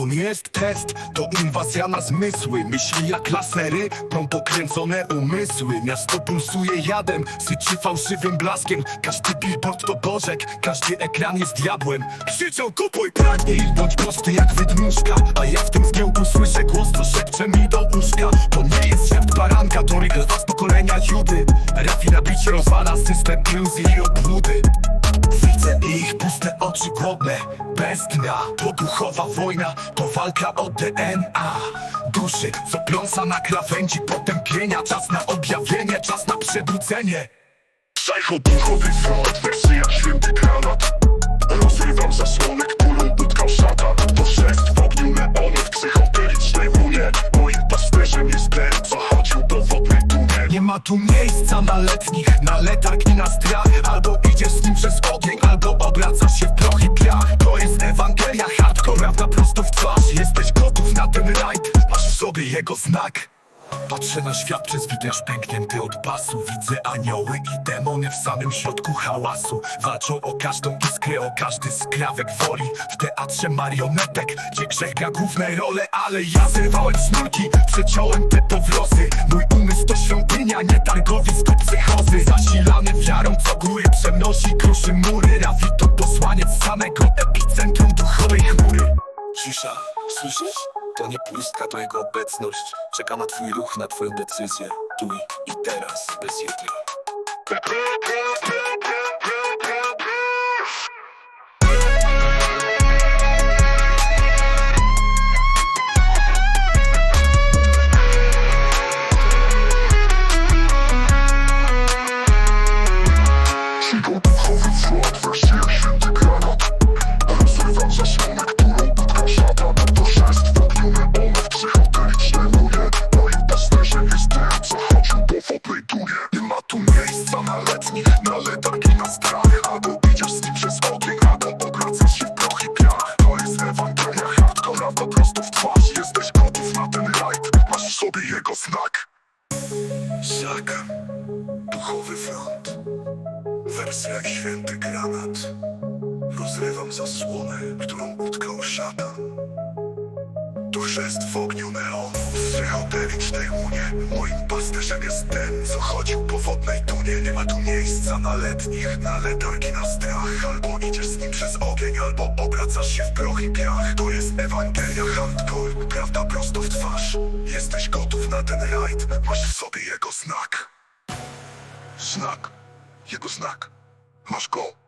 To nie jest test, to inwazja na zmysły. Myśli jak lasery, prą pokręcone umysły. Miasto pulsuje jadem, syczy fałszywym blaskiem. Każdy billboard to bożek, każdy ekran jest diabłem. Krzyczą kupuj, pragnij, bądź prosty jak wydmuszka. A ja w tym zgiełku słyszę głos, co szepcze mi do uszka To nie jest świat baranka, to z pokolenia Judy. Rafina bić rozwala system iluzji i obłudy Widzę ich puste oczy głodne Bez dna To duchowa wojna To walka o DNA Duszy, co pląsa na krawędzi potępienia Czas na objawienie, czas na przebudzenie Psycho duchowy front, wersy jak święty granat Rozrywam zasłonę, tu miejsca na letnich Na letarg i na strach. Albo idziesz z nim przez ogień Albo obracasz się w proch i piach. To jest Ewangelia hardcore Prawda prosto w twarz. Jesteś gotów na ten rajd Masz w sobie jego znak Patrzę na świat przez witraż pęknięty od basu. Widzę anioły i demony w samym środku hałasu. Walczą o każdą iskrę, o każdy skrawek woli. W teatrze marionetek, gdzie grzech gra główne role Ale ja zerwałem sznurki, przeciąłem te powlosy Mój umysł to świątynia, nie targowisko psychozy. Zasilany wiarą, co góry przenosi, kruszy mury. Rafi to posłaniec samego epicentrum duchowej chmury. Cisza, słyszysz? To nie pustka, to jego obecność. Czeka na twój ruch, na twoją decyzję. Tu i teraz, bez jutra Psycho duchowy front, wersy jak święty granat. Rozrywam zasłonę, miejsca na letnich, na letarg i na strach Albo idziesz z nim przez ogień, albo obracasz się w proch i piach To jest Ewangelia hardcore, prawda prosto w twarz. Jesteś gotów na ten rajd, masz w sobie jego znak. Żak, duchowy front. Wersja jak święty granat. Rozrywam zasłonę, którą utkał szatan To chrzest w ogniu neonu W psychoterycznej łunie. Moim pasterzem jest ten, co chodził po wodnej tunie. Nie ma tu miejsca na letnich, na letargi, na strach. Albo idziesz z nim przez ogień, albo obracasz się w proch i piach. To jest Ewangelia hardcore, prawda prosto w twarz. Jesteś gotów na ten rajd, masz w sobie jego znak. Znak, jego znak, masz go